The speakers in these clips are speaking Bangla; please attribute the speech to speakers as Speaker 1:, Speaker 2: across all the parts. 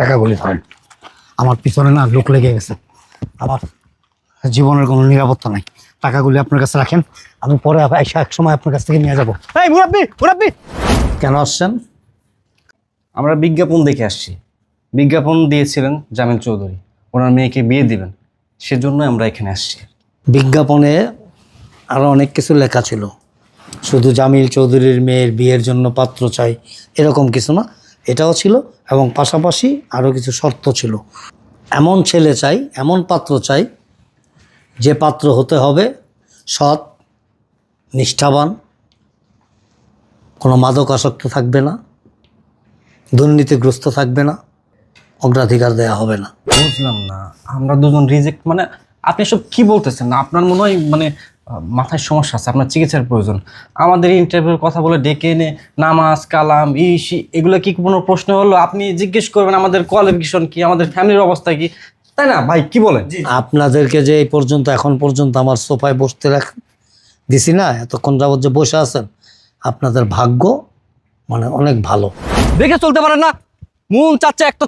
Speaker 1: টাকাগুলি ধরেন আমার পিছনে না লোক লেগে গেছে। আমার জীবনের কোনো নিরাপত্তা নাই। টাকাগুলি আপনার কাছে রাখেন। আমি পরে এসে এক সময় আপনার কাছ থেকে নিয়ে যাব।
Speaker 2: এই মুরাব্বি মুরাব্বি!
Speaker 1: কেন আসছেন?
Speaker 3: আমরা বিজ্ঞাপন দেখে আসছি। বিজ্ঞাপন দিয়েছিলেন জামিল চৌধুরী। ওনার মেয়েকে বিয়ে দিবেন। সেজন্য আমরা এখানে আসছি।
Speaker 1: বিজ্ঞাপনে আরও অনেক কিছু লেখা ছিল। শুধু জামিল চৌধুরীর মেয়ের বিয়ের জন্য পাত্র চাই এরকম কিছু না। এটাও ছিল এবং পাশাপাশি আরও কিছু শর্ত ছিল। এমন ছেলে চাই, এমন পাত্র চাই, যে পাত্র হতে হবে সৎ, নিষ্ঠাবান, কোনো মাদক আসক্ত থাকবে না, দুর্নীতিগ্রস্ত থাকবে না, অগ্রাধিকার দেয়া হবে না।
Speaker 3: বুঝলাম না, আমরা দুজন রিজেক্ট মানে আপনি সব কি বলতেছেন? আপনার মনে হয় মানে মাথায় সমস্যা আছে আপনার চিকিৎসার প্রয়োজন। আমাদের ইন্টারভিউর কথা বলে ডেকে এনে নামাজ কালাম ইসি এগুলো কি কোনো প্রশ্ন হলো? আপনি জিজ্ঞেস করবেন আমাদের কোয়ালিফিকেশন কি আমাদের ফ্যামিলির অবস্থা কি। তাই না? ভাই কি বলেন?
Speaker 1: আপনাদেরকে যে এই পর্যন্ত এখন পর্যন্ত আমার সোফায় বসতে রাখ দিছি না এতক্ষণ যাবত যে বসে আছেন আপনাদের ভাগ্য মানে অনেক ভালো।
Speaker 3: দেখে চলতে পারেন না। মন চাচ্ছে একটা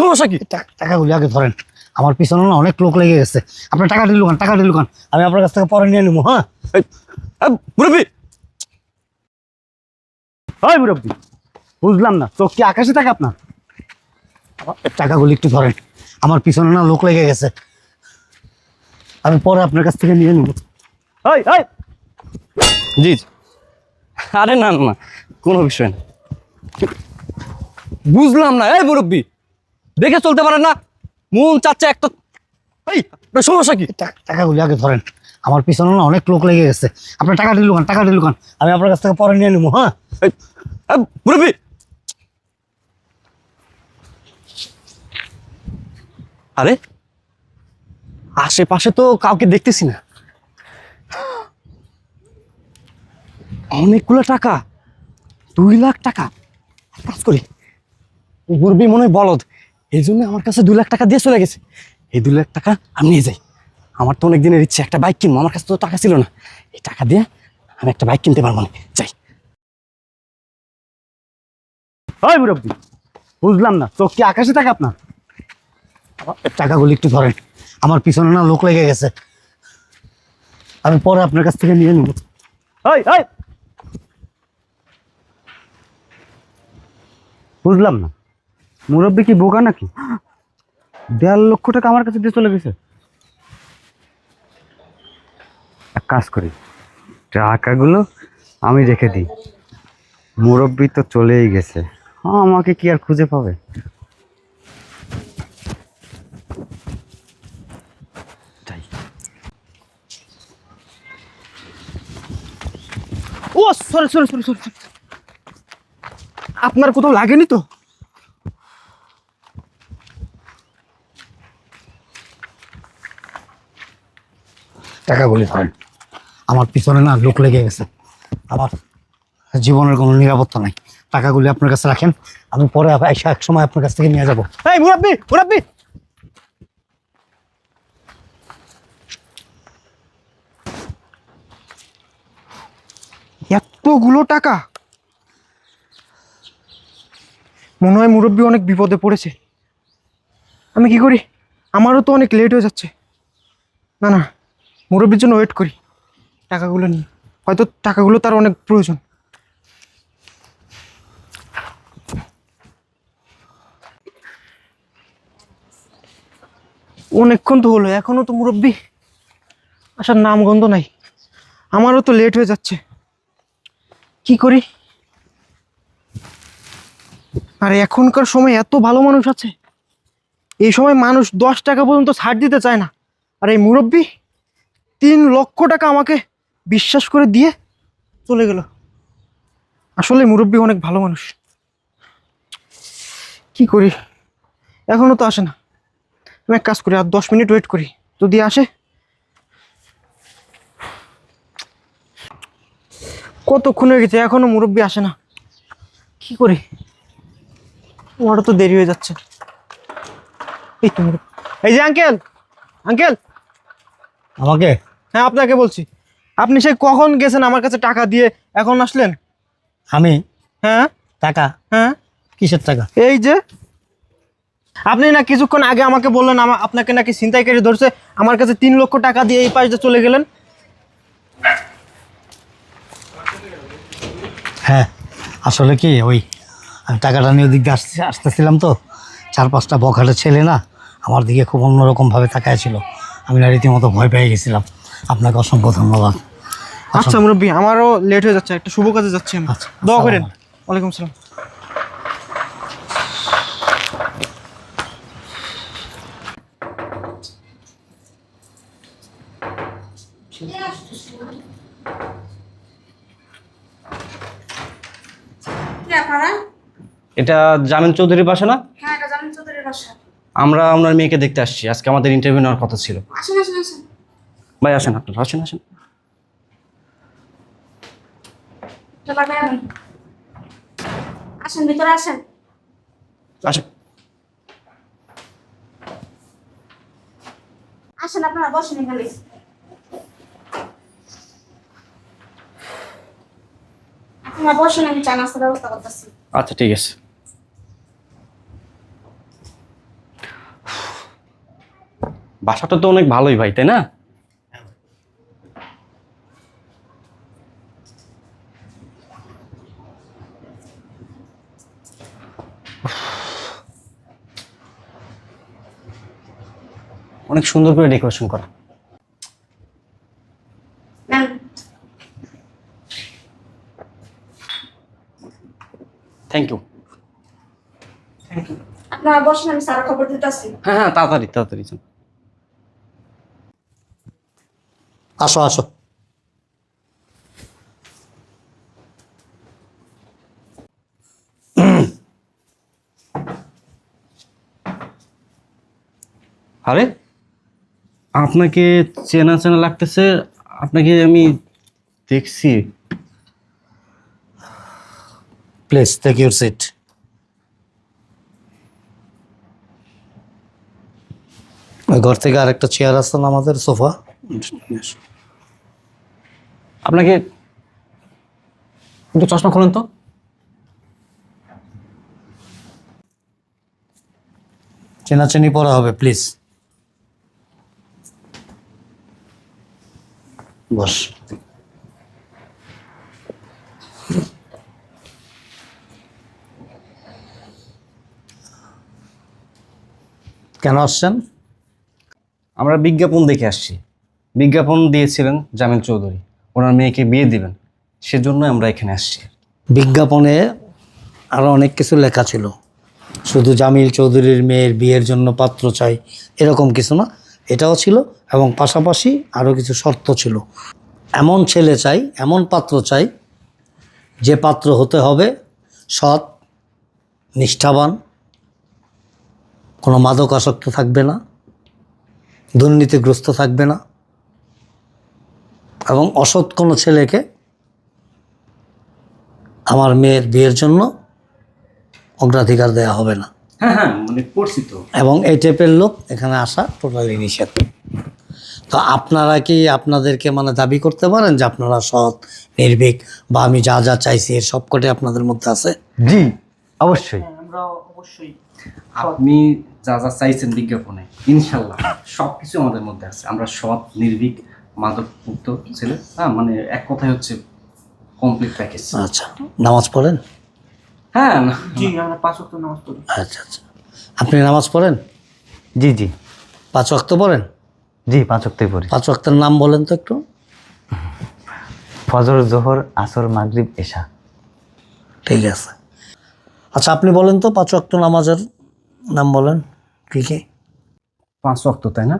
Speaker 3: সমস্যা কি?
Speaker 1: টাকাগুলি আগে ধরেন। আমার পিছনে না অনেক লোক লেগে গেছে। আপনার টাকা দিলুকান টাকা দিলুকান আমি আপনার কাছ থেকে পরে নিয়ে নেব হ্যাঁ?
Speaker 3: এই, এই, মুরব্বি!
Speaker 2: বুঝলাম না চোখ কি আকাশে থাকে আপনার?
Speaker 1: টাকাগুলি একটু ধরেন আমার পিছনে না লোক লেগে গেছে। আমি পরে আপনার কাছ থেকে নিয়ে নেব।
Speaker 2: ওই ওই
Speaker 3: জি। আরে না না না কোনো বিষয় না। বুঝলাম না এই মুরব্বি! দেখে চলতে পারেন না? মন চাচ্ছে একটা এই সমস্যা কি?
Speaker 1: টাকাগুলি আগে ধরেন। আমার পিছনে না অনেক লোক লেগে গেছে। আপনার টাকা দিলুকান টাকা দিলুকান আমি আপনার কাছ থেকে পরে নিয়ে নেব হ্যাঁ?
Speaker 3: এই, আরে আশেপাশে তো কাউকে দেখতেছি না। অনেকগুলো টাকা দুই লাখ টাকা। কাজ করি। মুরব্বি মনে হয় বলদ। এই জন্য আমার কাছে দু লাখ টাকা দিয়ে চলে গেছে। এই দু লাখ টাকা আমি নিয়ে যাই। আমার তো অনেক দিনের ইচ্ছে, একটা বাইক কিনবো। আমার কাছে তো টাকা ছিল না। এই টাকা দিয়ে আমি একটা বাইক কিনতে পারব না। যাই।
Speaker 2: ওই মুরাব্বি, বুঝলাম না। চোখ কি আকাশে থাকে আপনার?
Speaker 1: টাকাগুলি একটু ধরেন। আমার পিছনে না লোক লেগে গেছে। আমি পরে আপনার কাছ থেকে নিয়ে নেব।
Speaker 2: ওই! বুঝলাম না। মুরব্বি কি বোকা নাকি? দেড় লক্ষ টাকা আমার কাছে দিয়ে চলে গেছে। এক কাজ করি, টাকাগুলো আমি রেখে দিই। মুরব্বি তো চলেই গেছে। হ্যাঁ আমাকে কি আর খুঁজে পাবে। ও সরি সরি সরি সরি আপনার কোথাও লাগেনি তো?
Speaker 1: টাকাগুলি ধরেন আমার পিছনে না লোক লেগে গেছে। আমার জীবনের কোনো নিরাপত্তা নাই। টাকাগুলি আপনার কাছে রাখেন, আমি পরে এক সময় আপনার কাছ থেকে নিয়ে যাব।
Speaker 2: মুরাব্বি মুরাব্বি! এতগুলো টাকা! মনে হয় মুরব্বী অনেক বিপদে পড়েছে। আমি কি করি? আমারও তো অনেক লেট হয়ে যাচ্ছে। না না। মুরব্বীর জন্য ওয়েট করি। টাকাগুলো নিয়ে। হয়তো টাকাগুলো তার অনেক প্রয়োজন। অনেকক্ষণ তো হলো, এখনও তো মুরব্বী। আসার নাম গন্ধ নাই। আমারও তো লেট হয়ে যাচ্ছে। কি করি? আর এখনকার সময় এত ভালো মানুষ আছে। এই সময় মানুষ দশ টাকা পর্যন্ত ছাড় দিতে চায় না। আর এই মুরব্বী তিন লক্ষ টাকা আমাকে বিশ্বাস করে দিয়ে চলে গেল। আসলে মুরব্বী অনেক ভালো মানুষ। কি করি? এখনও তো আসে না। আমি এক কাজ করি, আর দশ মিনিট ওয়েট করি। যদি আসে। কতক্ষণ হয়ে গেছে? এখনও মুরব্বী আসে না। কি করি? আমারও তো দেরি হয়ে যাচ্ছে। এই তো এই যে আঙ্কেল আঙ্কেল
Speaker 1: আমাকে?
Speaker 2: হ্যাঁ আপনাকে বলছি। আপনি সেই কখন গেছেন আমার কাছে টাকা দিয়ে? এখন আসলেন?
Speaker 1: আমি?
Speaker 2: হ্যাঁ।
Speaker 1: টাকা?
Speaker 2: হ্যাঁ।
Speaker 1: কিসের টাকা?
Speaker 2: এই যে আপনি না কিছুক্ষণ আগে আমাকে বললেন আমার আপনাকে নাকি ছিনতাইকারী ধরছে আমার কাছে তিন লক্ষ টাকা দিয়ে এই পাশে চলে গেলেন?
Speaker 1: হ্যাঁ আসলে কি ওই আমি টাকাটা নিয়ে ওদিক দিয়ে আসতে আসতেছিলাম তো। চার পাঁচটা বখাটের ছেলে না আমার দিকে খুব অন্যরকমভাবে তাকায় ছিল। আমি না রীতিমতো ভয় পেয়ে গেছিলাম। আপনাকে অসংখ্য ধন্যবাদ।
Speaker 2: আচ্ছা মুরব্বী আমারও লেট হয়ে যাচ্ছে একটা শুভ কাজে যাচ্ছি আমি।
Speaker 1: আচ্ছা,
Speaker 2: দোয়া করেন। ওয়ালাইকুম আসসালাম।
Speaker 3: এটা জামিন চৌধুরীর বাসা না?
Speaker 4: হ্যাঁ এটা জামিন চৌধুরীর বাসা।
Speaker 3: আমরা আপনার মেয়েকে দেখতে আসছি। আজকে আমাদের ইন্টারভিউ নেওয়ার কথা ছিল।
Speaker 4: আসেন
Speaker 3: ভাই আসেন আপনার আসেন আসেন।
Speaker 4: এটা লাগাই আনেন আসেন ভিতরে আসেন।
Speaker 3: আসেন।
Speaker 4: আসেন আপনারা বসেন এখানে। আপনারা বসেন আমি চা নাস্তার ব্যবস্থা করতেছি।
Speaker 3: আচ্ছা ঠিক আছে। বাসাটা তো অনেক ভালোই ভাই তাই না? অনেক সুন্দর করে ডেকোরেশন করা। থ্যাংক ইউ
Speaker 4: আপনারা বসেন আমি সারা খবর দিতেছি।
Speaker 3: হ্যাঁ হ্যাঁ তাড়াতাড়ি তাড়াতাড়ি যান।
Speaker 1: আসো আসো।
Speaker 3: আরে আপনাকে চেনা চেনা লাগতেছে আপনাকে আমি দেখছি।
Speaker 1: প্লিজ টেক ইউর সিট ঘর থেকে আরেকটা চেয়ার আসতো না আমাদের সোফা?
Speaker 3: আপনাকে একটু চশমা খোলেন তো।
Speaker 1: চেনাচেনি পড়া হবে প্লিজ বস। কেন আসছেন?
Speaker 3: আমরা বিজ্ঞাপন দেখে আসছি। বিজ্ঞাপন দিয়েছিলেন জামিল চৌধুরী। ওনার মেয়েকে বিয়ে দিবেন। সেজন্য আমরা এখানে আসছি।
Speaker 1: বিজ্ঞাপনে আরও অনেক কিছু লেখা ছিল। শুধু জামিল চৌধুরীর মেয়ের বিয়ের জন্য পাত্র চাই এরকম কিছু না। এটাও ছিল এবং পাশাপাশি আরও কিছু শর্ত ছিল। এমন ছেলে চাই, এমন পাত্র চাই, যে পাত্র হতে হবে সৎ, নিষ্ঠাবান, কোনো মাদক আসক্ত থাকবে না, দুর্নীতিগ্রস্ত থাকবে না, এবং অসৎ কোনো ছেলেকে আমার মেয়ের বিয়ের জন্য অগ্রাধিকার দেওয়া হবে না।
Speaker 3: হ্যাঁ হ্যাঁ মানে পড়ছি তো।
Speaker 1: এবং এই টাইপের লোক এখানে আসা টোটালি নিষেধ। তো আপনারা কি আপনাদেরকে মানে দাবি করতে পারেন যে আপনারা সৎ নির্ভীক বা আমি যা যা চাইছি এর সবকটাই আপনাদের মধ্যে আছে?
Speaker 3: জি অবশ্যই।
Speaker 2: আমরা অবশ্যই
Speaker 3: আপনি যা যা চাইছেন বিজ্ঞাপনে ইনশাল্লাহ সব কিছু আমাদের মধ্যে আছে। আমরা সৎ নির্ভীক মাদক মুক্ত ছেলে। হ্যাঁ মানে এক কথায় হচ্ছে কমপ্লিট প্যাকেজ
Speaker 1: আচ্ছা নামাজ পড়েন?
Speaker 3: হ্যাঁ। না
Speaker 2: জি আমরা পাঁচ ওয়াক্ত নামাজ পড়ি।
Speaker 1: আচ্ছা আচ্ছা। আপনি নামাজ পড়েন?
Speaker 5: জি জি।
Speaker 1: পাঁচ ওয়াক্ত পড়েন?
Speaker 5: জি পাঁচ অক্টই পড়ি।
Speaker 1: পাঁচ ওয়াক্তের নাম বলেন তো একটু।
Speaker 5: ফজর জোহর আসর মাগরিব এশা।
Speaker 1: ঠিক আছে। আচ্ছা আপনি বলেন তো পাঁচ ওয়াক্ত নামাজের নাম বলেন কী কী?
Speaker 3: পাঁচ অক্ত তাই না?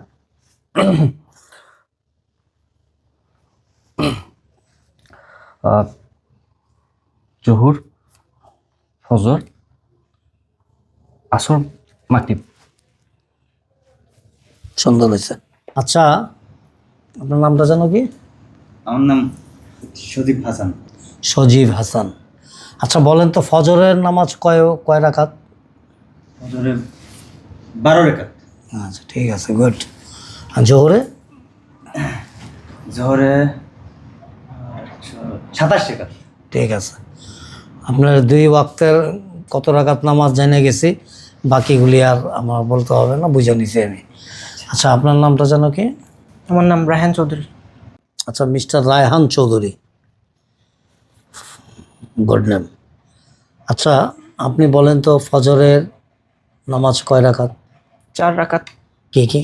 Speaker 3: জহুর ফজর আসর মাগরিব
Speaker 1: সুন্দর হয়েছে আচ্ছা আপনার নামটা জানো কি?
Speaker 6: আমার নাম সদীপ হাসান।
Speaker 1: সজীব হাসান। আচ্ছা বলেন তো ফজরের নামাজ কয় কয় রাখাত
Speaker 6: ফজরে বারো রেখাত
Speaker 1: আচ্ছা ঠিক আছে গুড। আর জোহরে?
Speaker 6: জহরে সাতাশ রেখাত
Speaker 1: ঠিক আছে। আপনার দুই ওয়াক্তের কত রাকাত নামাজ জেনে গেছি বাকিগুলি আর আমার বলতে হবে না বুঝে নিছি আমি। আচ্ছা আপনার নামটা জানো কি?
Speaker 2: আমার নাম রায়হান চৌধুরী।
Speaker 1: আচ্ছা mister Raihan Chowdhury. Good name. আচ্ছা আপনি বলেন তো ফজরের নামাজ কয় রাখাত
Speaker 2: চার রাকাত।
Speaker 1: কি কি?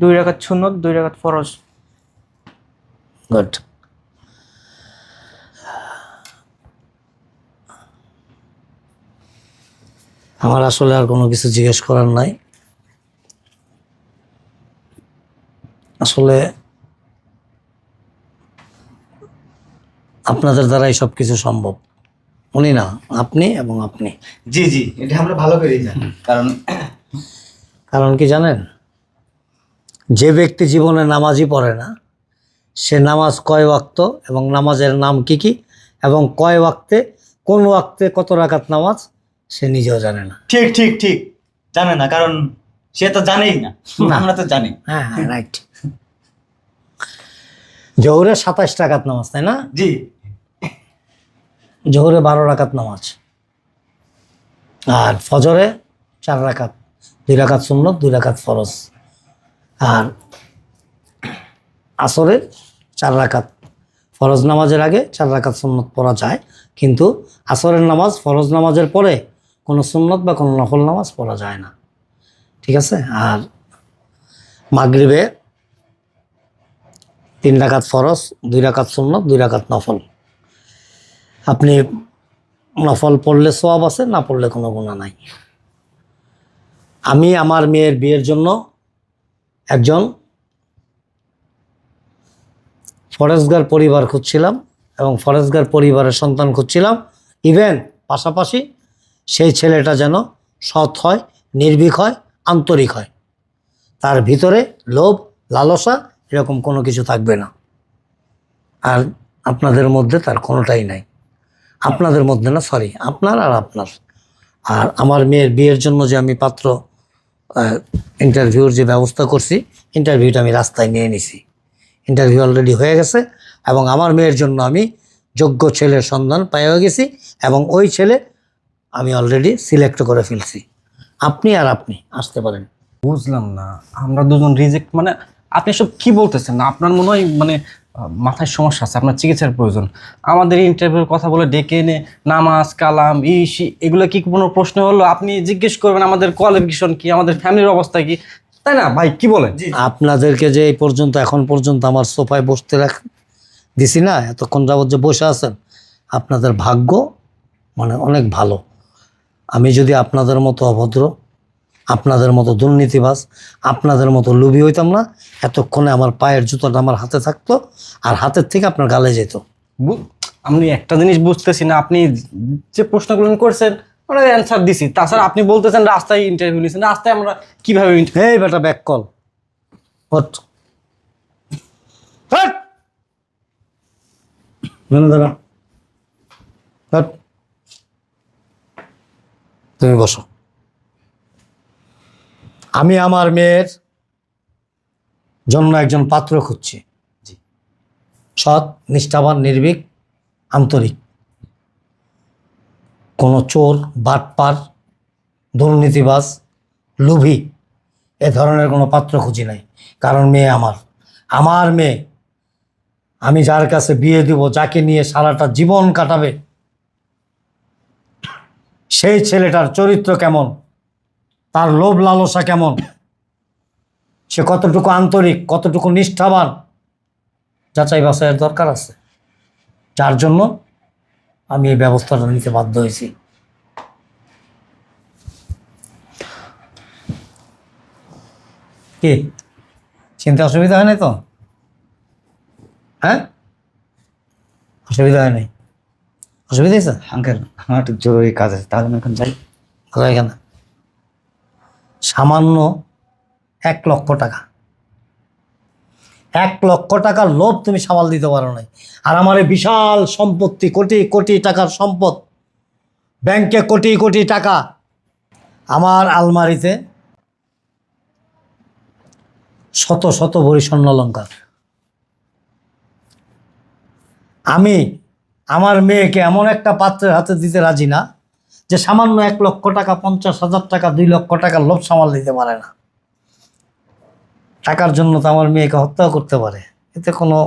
Speaker 2: দুই রাকাত সুন্নত দুই রাকাত ফরজ।
Speaker 1: গুড। আমার আসলে আর কোনো কিছু জিজ্ঞেস করার নাই। আসলে আপনাদের দ্বারাই সব কিছু সম্ভব। উনি না আপনি এবং আপনি।
Speaker 6: জি জি এটা আমরা ভালো করেই জানি। কারণ
Speaker 1: কারণ কি জানেন? যে ব্যক্তি জীবনে নামাজই পড়ে না সে নামাজ কয় ওয়াক্ত এবং নামাজের নাম কি কি এবং কয় ওয়াক্তে কোন ওয়াক্তে কত রাকাত নামাজ সে নিজেও জানে না।
Speaker 6: ঠিক ঠিক ঠিক। জানে না কারণ সে তো জানেই না। আমরা তো জানি।
Speaker 1: হ্যাঁ হ্যাঁ রাইট জহুরে সাতাশ রাকাত নামাজ তাই না?
Speaker 6: জি।
Speaker 1: জহুরে বারো রাকাত নামাজ। আর ফজরে চার রাকাত দুই রাকাত সুন্নত দুই রাকাত ফরজ। আর আসরে চার রাকাত। ফরজ নামাজের আগে চার রাকাত সুন্নত পড়া যায় কিন্তু আসরের নামাজ ফরজ নামাজের পরে কোনো সুন্নত বা কোনো নফল নামাজ পড়া যায় না। ঠিক আছে? আর মাগরিবে তিন রাকাত ফরজ, দুই রাকাত সুন্নত, দুই রাকাত নফল। আপনি নফল পড়লে সোয়াব আছে, না পড়লে কোনো গুণা নাই। আমি আমার মেয়ের বিয়ের জন্য একজন ফরেজগার পরিবার খুঁজছিলাম এবং ফরেজগার পরিবারের সন্তান খুঁজছিলাম। ইভেন পাশাপাশি সেই ছেলেটা যেন সৎ হয়, নির্ভীক হয়, আন্তরিক হয়। তার ভিতরে লোভ, লালসা এরকম কোনো কিছু থাকবে না। আর আপনাদের মধ্যে তার কোনোটাই নাই। আপনাদের মধ্যে না সরি আপনার আর আপনার। আর আমার মেয়ের বিয়ের জন্য যে আমি পাত্র ইন্টারভিউর যে ব্যবস্থা করছি ইন্টারভিউটা আমি রাস্তায় নিয়ে নিছি। ইন্টারভিউ অলরেডি হয়ে গেছে এবং আমার মেয়ের জন্য আমি যোগ্য ছেলের সন্ধান পেয়ে গেছি এবং ওই ছেলে আমি অলরেডি সিলেক্ট করে ফেলছি। আপনি আর আপনি আসতে পারেন।
Speaker 3: বুঝলাম না আমরা দুজন রিজেক্ট মানে আপনি সব কি বলতেছেন? আপনার মনে হয় মানে মাথায় সমস্যা আছে আপনার চিকিৎসার প্রয়োজন। আমাদের ইন্টারভিউর কথা বলে ডেকে এনে নামাজ কালাম ইসি এগুলো কি কোনো প্রশ্ন হলো? আপনি জিজ্ঞেস করবেন আমাদের কোয়ালিফিকেশন কি আমাদের ফ্যামিলির অবস্থা কি। তাই না ভাই? কি বলেন?
Speaker 1: আপনাদেরকে যে এই পর্যন্ত এখন পর্যন্ত আমার সোফায় বসতে রাখ দিছি না এতক্ষণ যাবত যে বসে আছেন আপনাদের ভাগ্য মানে অনেক ভালো। আমি যদি আপনাদের মতো অভদ্র আপনাদের মতো দুর্নীতিবাজ আপনাদের মতো লুবি হইতাম না এতক্ষণে আমার পায়ের জুতোটা আমার হাতে থাকতো আর হাতের থেকে আপনার গালে যেত
Speaker 3: আমি একটা জিনিস বুঝতেছি না আপনি যে প্রশ্নগুলো করছেন ওরা অ্যান্সার দিছি। তাছাড়া আপনি বলতেছেন রাস্তায় ইন্টারভিউ নিয়েছেন রাস্তায় আমরা কীভাবে
Speaker 1: এই বেটা ব্যাক কল হট হট দাঁড়া হট তুমি বসো। আমি আমার মেয়ের জন্য একজন পাত্র খুঁজছি। সৎ, নিষ্ঠাবান, নির্ভীক, আন্তরিক। কোনো চোর, বাটপার, দুর্নীতিবাজ, লোভী এ ধরনের কোনো পাত্র খুঁজি নাই। কারণ মেয়ে আমার। আমার মেয়ে, আমি যার কাছে বিয়ে দিব, যাকে নিয়ে সারাটা জীবন কাটাবে সেই ছেলেটার চরিত্র কেমন? তার লোভ লালসা কেমন? সে কতটুকু আন্তরিক, কতটুকু নিষ্ঠাবান? যাচাই বাছাইয়ের দরকার আছে। যার জন্য আমি এই ব্যবস্থাটা নিতে বাধ্য হয়েছি। কি? চিন্তা অসুবিধা হয় নাই তো? হ্যাঁ? অসুবিধা হয় নাই অসুবিধা হয়েছে?
Speaker 6: আঙ্কেল আমার একটু জরুরি কাজ আছে তাহলে আমি এখন যাই।
Speaker 1: ভালো এখানে? সামান্য এক লক্ষ টাকা। এক লক্ষ টাকার লোভ তুমি সামাল দিতে পারো নাই। আর আমার বিশাল সম্পত্তি কোটি কোটি টাকার সম্পদ ব্যাংকে কোটি কোটি টাকা আমার আলমারিতে শত শত ভরি স্বর্ণালঙ্কার। আমি আমার মেয়েকে এমন একটা পাত্রের হাতে দিতে রাজি না যে সামান্য এক লক্ষ টাকা, পঞ্চাশ হাজার টাকা, দুই লক্ষ টাকার লোভ সামাল দিতে পারে না। টাকার জন্য তো আমার মেয়েকে হত্যাও করতে পারে, এতে কোনো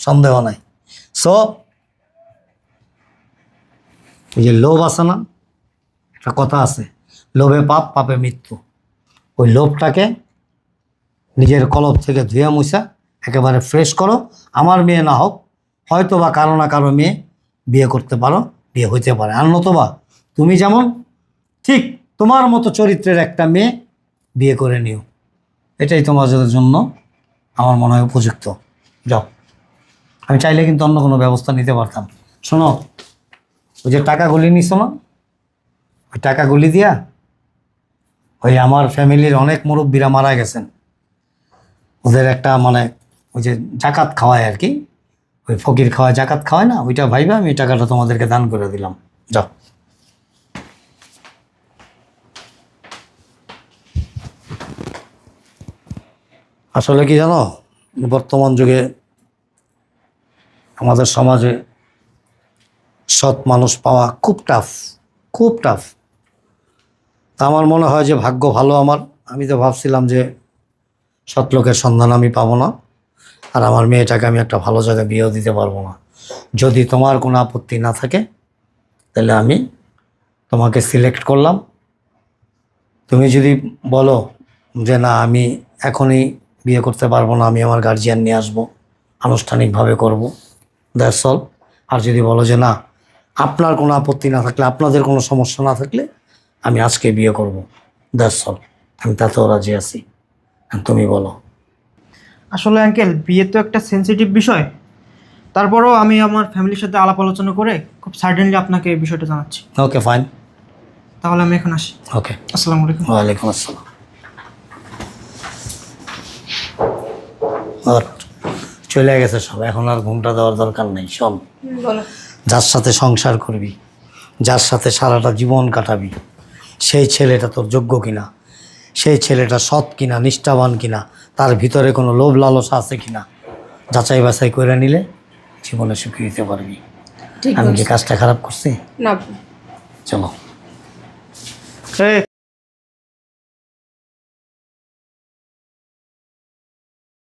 Speaker 1: সন্দেহ নাই। সো এই যে লোভ আছে না, একটা কথা আছে, লোভে পাপ, পাপে মৃত্যু। ওই লোভটাকে নিজের কলব থেকে ধুয়ে মুছা একেবারে ফ্রেশ করো। আমার মেয়ে না হোক হয়তো বা কারও না কারও মেয়ে বিয়ে করতে পারো, বিয়ে হইতে পারে। আর নতবা তুমি যেমন, ঠিক তোমার মতো চরিত্রের একটা মেয়ে বিয়ে করে নিও। এটাই তোমাদের জন্য আমার মনে হয় উপযুক্ত। যাও। আমি চাইলে কিন্তু অন্য কোনো ব্যবস্থা নিতে পারতাম। শোনো, ওই যে টাকাগুলি নিছো না? ওই টাকাগুলি দিয়া ওই আমার ফ্যামিলির অনেক মুরব্বীরা মারা গেছেন। ওদের একটা মানে ওই যে জাকাত খাওয়ায় আর কি। ওই ফকির খাওয়ায় জাকাত খাওয়ায় না, ওইটা ভাইবা, আমি টাকাটা তোমাদেরকে দান করে দিলাম। যাও। আসলে কি জানো, বর্তমান যুগে আমাদের সমাজে সৎ মানুষ পাওয়া খুব টাফ খুব টাফ তা আমার মনে হয় যে ভাগ্য ভালো আমার। আমি তো ভাবছিলাম যে সৎ লোকের সন্ধান আমি পাবো না। আর আমার মেয়েটাকে আমি একটা ভালো জায়গায় বিয়েও দিতে পারব না। যদি তোমার কোনো আপত্তি না থাকে, তাহলে আমি তোমাকে সিলেক্ট করলাম। তুমি যদি বলো যে না, আমি এখনই বিয়ে করতে পারব না, আমি আমার গার্জিয়ান নিয়ে আসব, আনুষ্ঠানিকভাবে করব দ্যাটস অল আর যদি বলো যে না, আপনার কোনো আপত্তি না থাকলে, আপনাদের কোনো সমস্যা না থাকলে, আমি আজকে বিয়ে করব দ্যাটস অল আমি তাতেও রাজি আছি। তুমি বলো।
Speaker 2: আসলে আঙ্কেল বিয়ে তো একটা সেন্সিটিভ বিষয়। তারপরেও আমি আমার ফ্যামিলির সাথে আলাপ আলোচনা করে খুব সার্টেনলি আপনাকে এই বিষয়টা জানাচ্ছি।
Speaker 1: ওকে ফাইন
Speaker 2: তাহলে আমি এখন আসি।
Speaker 1: ওকে
Speaker 2: আসসালামু আলাইকুম।
Speaker 1: ওয়ালাইকুম আসসালাম। আর চলে গেছে সব। এখন আর ঘুমটা দেওয়ার দরকার নেই শোন।
Speaker 4: বলো।
Speaker 1: যার সাথে সংসার করবি যার সাথে সারাটা জীবন কাটাবি সেই ছেলেটা তোর যোগ্য কিনা সেই ছেলেটা সৎ কিনা নিষ্ঠাবান কিনা তার ভিতরে কোনো লোভ লালসা আছে কিনা যাচাই বাছাই করে নিলে জীবনে সুখী হতে পারবি।
Speaker 4: ঠিক
Speaker 1: আমি কি কাজটা খারাপ করছি?
Speaker 4: না।
Speaker 1: চলো।